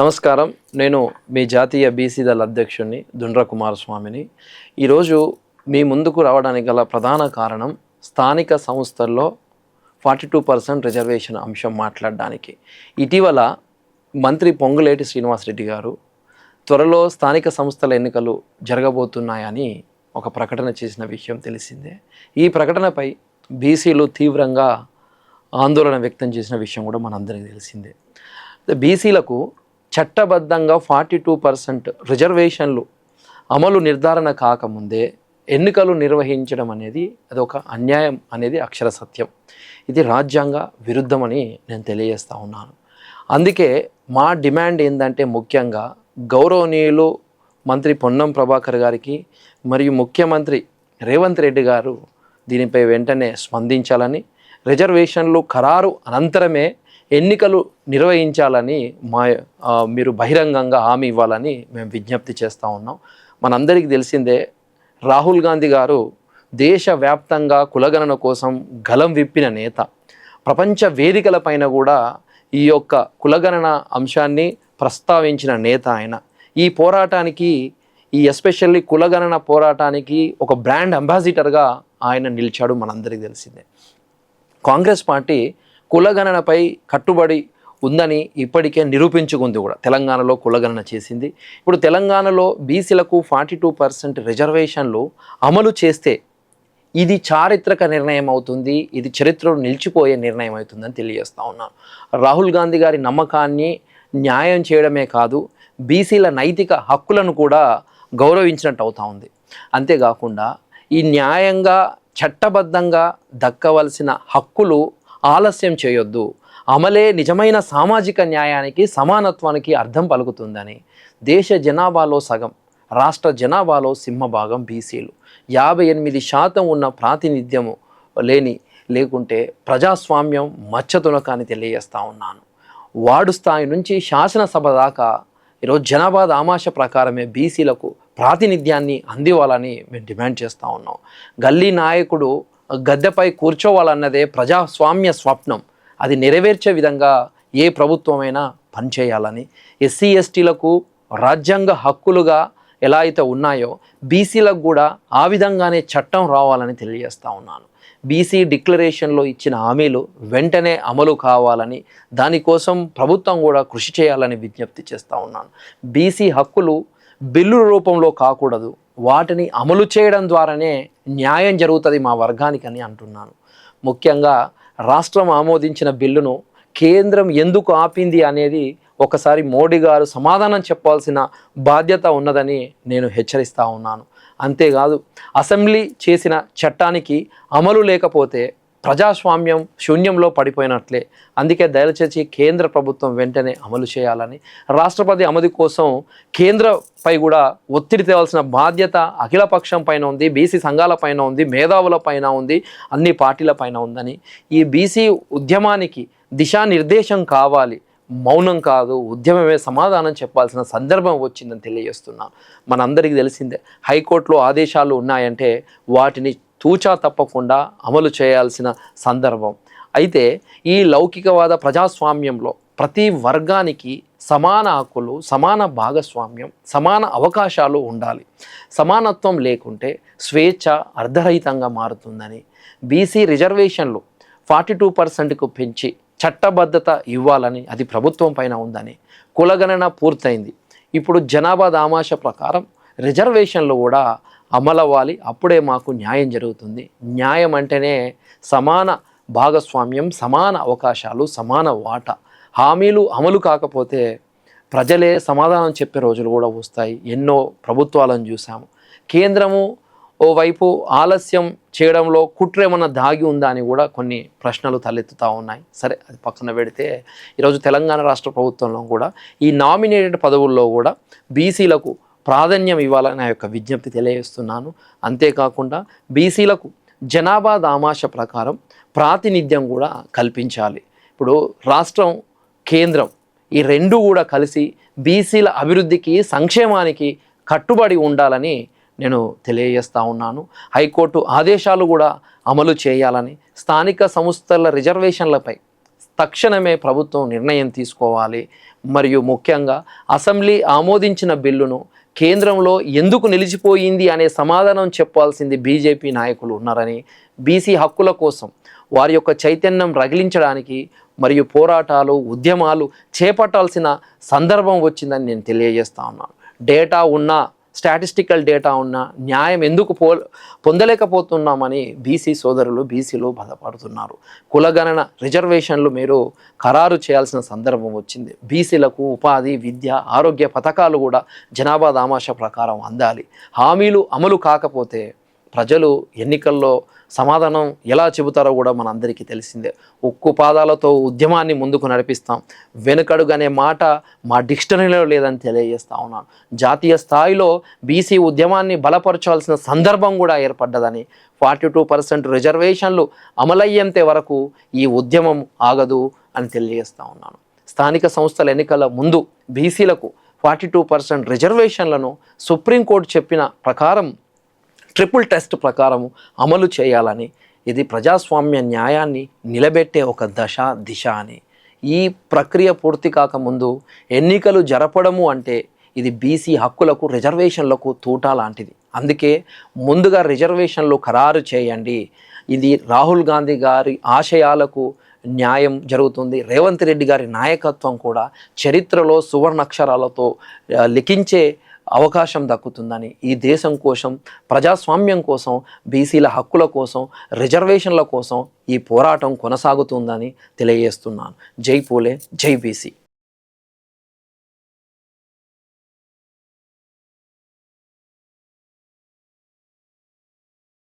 నమస్కారం. నేను మీ జాతీయ బీసీ దళ అధ్యక్షుడిని దుండ్ర కుమారస్వామిని. ఈరోజు మీ ముందుకు రావడానికి గల ప్రధాన కారణం స్థానిక సంస్థల్లో ఫార్టీ టూ పర్సెంట్ రిజర్వేషన్ అంశం మాట్లాడడానికి. ఇటీవల మంత్రి పొంగులేటి శ్రీనివాసరెడ్డి గారు త్వరలో స్థానిక సంస్థల ఎన్నికలు జరగబోతున్నాయని ఒక ప్రకటన చేసిన విషయం తెలిసిందే. ఈ ప్రకటనపై బీసీలు తీవ్రంగా ఆందోళన వ్యక్తం చేసిన విషయం కూడా మనందరికీ తెలిసిందే. బీసీలకు చట్టబద్ధంగా ఫార్టీ టూ పర్సెంట్ రిజర్వేషన్లు అమలు నిర్ధారణ కాకముందే ఎన్నికలు నిర్వహించడం అనేది అదొక అన్యాయం అనేది అక్షర సత్యం. ఇది రాజ్యాంగ విరుద్ధమని నేను తెలియజేస్తా ఉన్నాను. అందుకే మా డిమాండ్ ఏంటంటే ముఖ్యంగా గౌరవనీయులు మంత్రి పొన్నం ప్రభాకర్ గారికి మరియు ముఖ్యమంత్రి రేవంత్ రెడ్డి గారు దీనిపై వెంటనే స్పందించాలని రిజర్వేషన్లు ఖరారు అనంతరమే ఎన్నికలు నిర్వహించాలని మా మీరు బహిరంగంగా హామీ ఇవ్వాలని మేము విజ్ఞప్తి చేస్తూ ఉన్నాం. మనందరికీ తెలిసిందే రాహుల్ గాంధీ గారు దేశవ్యాప్తంగా కులగణన కోసం గలం విప్పిన నేత. ప్రపంచ వేదికలపైన కూడా ఈ యొక్క కులగణన అంశాన్ని ప్రస్తావించిన నేత ఆయన. ఈ పోరాటానికి ఈ ఎస్పెషల్లీ కులగణన పోరాటానికి ఒక బ్రాండ్ అంబాసిడర్గా ఆయన నిలిచాడు మనందరికీ తెలిసిందే. కాంగ్రెస్ పార్టీ కులగణనపై కట్టుబడి ఉందని ఇప్పటికే నిరూపించుకుంది కూడా. తెలంగాణలో కులగణన చేసింది. ఇప్పుడు తెలంగాణలో బీసీలకు ఫార్టీ టూ పర్సెంట్ రిజర్వేషన్లు అమలు చేస్తే ఇది చారిత్రక నిర్ణయం అవుతుంది ఇది చరిత్రలో నిలిచిపోయే నిర్ణయం అవుతుందని తెలియజేస్తూ ఉన్నాను రాహుల్ గాంధీ గారి నమ్మకాన్ని న్యాయం చేయడమే కాదు బీసీల నైతిక హక్కులను కూడా గౌరవించినట్టు అవుతా ఉంది. అంతేకాకుండా ఈ న్యాయంగా చట్టబద్ధంగా దక్కవలసిన హక్కులు ఆలస్యం చేయొద్దు. అమలే నిజమైన సామాజిక న్యాయానికి సమానత్వానికి అర్థం పలుకుతుందని. దేశ జనాభాలో సగం రాష్ట్ర జనాభాలో సింహభాగం బీసీలు. యాభై ఎనిమిది శాతం ఉన్న ప్రాతినిధ్యము లేని లేకుంటే ప్రజాస్వామ్యం మచ్చతునకాని తెలియజేస్తా ఉన్నాను. వార్డు స్థాయి నుంచి శాసనసభ దాకా ఈరోజు జనాభా ఆమాష ప్రకారమే బీసీలకు ప్రాతినిధ్యాన్ని అందివ్వాలని మేము డిమాండ్ చేస్తూ ఉన్నాం. గల్లీ నాయకుడు గద్దెపై కూర్చోవాలన్నదే ప్రజాస్వామ్య స్వప్నం. అది నెరవేర్చే విధంగా ఏ ప్రభుత్వమైనా పనిచేయాలని. ఎస్సీ ఎస్టీలకు రాజ్యాంగ హక్కులుగా ఎలా అయితే ఉన్నాయో బీసీలకు కూడా ఆ విధంగానే చట్టం రావాలని తెలియజేస్తా ఉన్నాను. బీసీ డిక్లరేషన్లో ఇచ్చిన హామీలు వెంటనే అమలు కావాలని దానికోసం ప్రభుత్వం కూడా కృషి చేయాలని విజ్ఞప్తి చేస్తూ ఉన్నాను. బీసీ హక్కులు బిల్లుల రూపంలో కాకూడదు. వాటిని అమలు చేయడం ద్వారానే న్యాయం జరుగుతుంది మా వర్గానికని అంటున్నాను. ముఖ్యంగా రాష్ట్రం ఆమోదించిన బిల్లును కేంద్రం ఎందుకు ఆపింది అనేది ఒకసారి మోడీ గారు సమాధానం చెప్పాల్సిన బాధ్యత ఉన్నదని నేను హెచ్చరిస్తూ ఉన్నాను. అంతేకాదు అసెంబ్లీ చేసిన చట్టానికి అమలు లేకపోతే ప్రజాస్వామ్యం శూన్యంలో పడిపోయినట్లే. అందుకే దయచేసి కేంద్ర ప్రభుత్వం వెంటనే అమలు చేయాలని రాష్ట్రపతి అమలు కోసం కేంద్రపై కూడా ఒత్తిడి తేవాల్సిన బాధ్యత అఖిలపక్షం పైన ఉంది బీసీ సంఘాల పైన ఉంది మేధావుల పైన ఉంది అన్ని పార్టీల పైన ఉందని. ఈ బీసీ ఉద్యమానికి దిశానిర్దేశం కావాలి. మౌనం కాదు ఉద్యమమే సమాధానం చెప్పాల్సిన సందర్భం వచ్చిందని తెలియజేస్తున్నా. మనందరికీ తెలిసిందే హైకోర్టులో ఆదేశాలు ఉన్నాయంటే వాటిని తూచా తప్పకుండా అమలు చేయాల్సిన సందర్భం. అయితే ఈ లౌకికవాద ప్రజాస్వామ్యంలో ప్రతి వర్గానికి సమాన హక్కులు సమాన భాగస్వామ్యం సమాన అవకాశాలు ఉండాలి. సమానత్వం లేకుంటే స్వేచ్ఛ అర్ధరహితంగా మారుతుందని బీసీ రిజర్వేషన్లు ఫార్టీ టూ పర్సెంట్కు పెంచి చట్టబద్ధత ఇవ్వాలని అది ప్రభుత్వం పైన ఉందని కులగణన పూర్తయింది. ఇప్పుడు జనాభా దామాష ప్రకారం రిజర్వేషన్లు కూడా అమలవ్వాలి. అప్పుడే మాకు న్యాయం జరుగుతుంది. న్యాయం అంటేనే సమాన భాగస్వామ్యం సమాన అవకాశాలు సమాన వాటా. హామీలు అమలు కాకపోతే ప్రజలే సమాధానం చెప్పే రోజులు కూడా వస్తాయి. ఎన్నో ప్రభుత్వాలను చూసాము కేంద్రము ఓవైపు ఆలస్యం చేయడంలో కుట్ర ఏమన్నా దాగి ఉందా అని కూడా కొన్ని ప్రశ్నలు తలెత్తుతూ ఉన్నాయి. సరే అది పక్కన పెడితే ఈరోజు తెలంగాణ రాష్ట్ర ప్రభుత్వంలో కూడా ఈ నామినేటెడ్ పదవుల్లో కూడా బీసీలకు ప్రాధాన్యం ఇవ్వాలని నా యొక్క విజ్ఞప్తి తెలియజేస్తున్నాను. అంతేకాకుండా బీసీలకు జనాభా దామాష ప్రకారం ప్రాతినిధ్యం కూడా కల్పించాలి. ఇప్పుడు రాష్ట్రం కేంద్రం ఈ రెండు కూడా కలిసి బీసీల అభివృద్ధికి సంక్షేమానికి కట్టుబడి ఉండాలని నేను తెలియజేస్తా ఉన్నాను. హైకోర్టు ఆదేశాలు కూడా అమలు చేయాలని స్థానిక సంస్థల రిజర్వేషన్లపై తక్షణమే ప్రభుత్వం నిర్ణయం తీసుకోవాలి. మరియు ముఖ్యంగా అసెంబ్లీ ఆమోదించిన బిల్లును కేంద్రంలో ఎందుకు నిలిచిపోయింది అనే సమాధానం చెప్పాల్సింది బీజేపీ నాయకులు ఉన్నారని బీసీ హక్కుల కోసం వారి యొక్క చైతన్యం రగిలించడానికి మరియు పోరాటాలు ఉద్యమాలు చేపట్టాల్సిన సందర్భం వచ్చిందని నేను తెలియజేస్తా ఉన్నాను డేటా ఉన్నా స్టాటిస్టికల్ డేటా ఉన్నా న్యాయం ఎందుకు పో పొందలేకపోతున్నామని బీసీ సోదరులు బీసీలో బాధపడుతున్నారు. కులగణన రిజర్వేషన్లు మీరు ఖరారు చేయాల్సిన సందర్భం వచ్చింది. బీసీలకు ఉపాధి విద్య ఆరోగ్య పథకాలు కూడా జనాభా దామాష ప్రకారం అందాలి. హామీలు అమలు కాకపోతే ప్రజలు ఎన్నికల్లో సమాధానం ఎలా చెబుతారో కూడా మనందరికీ తెలిసిందే. ఉక్కు పాదాలతో ఉద్యమాన్ని ముందుకు నడిపిస్తాం. వెనుకడుగు అనే మాట మా డిక్షనరీలో లేదని తెలియజేస్తా ఉన్నాను. జాతీయ స్థాయిలో బీసీ ఉద్యమాన్ని బలపరచాల్సిన సందర్భం కూడా ఏర్పడ్డదని ఫార్టీ టూ పర్సెంట్ రిజర్వేషన్లు అమలయ్యేంత వరకు ఈ ఉద్యమం ఆగదు అని తెలియజేస్తా ఉన్నాను. స్థానిక సంస్థల ఎన్నికల ముందు బీసీలకు ఫార్టీ టూ పర్సెంట్ రిజర్వేషన్లను సుప్రీంకోర్టు చెప్పిన ప్రకారం ట్రిపుల్ టెస్ట్ ప్రకారం అమలు చేయాలని ఇది ప్రజాస్వామ్య న్యాయాన్ని నిలబెట్టే ఒక దశ దిశ అని. ఈ ప్రక్రియ పూర్తి కాకముందు ఎన్నికలు జరపడము అంటే ఇది బీసీ హక్కులకు రిజర్వేషన్లకు తూట లాంటిది. అందుకే ముందుగా రిజర్వేషన్లు ఖరారు చేయండి. ఇది రాహుల్ గాంధీ గారి ఆశయాలకు న్యాయం జరుగుతుంది. రేవంత్ రెడ్డి గారి నాయకత్వం కూడా చరిత్రలో సువర్ణాక్షరాలతో లిఖించే అవకాశం దక్కుతుందని ఈ దేశం కోసం ప్రజాస్వామ్యం కోసం బీసీల హక్కుల కోసం రిజర్వేషన్ల కోసం ఈ పోరాటం కొనసాగుతుందని తెలియజేస్తున్నాను. జై పూలే జై బీసీ.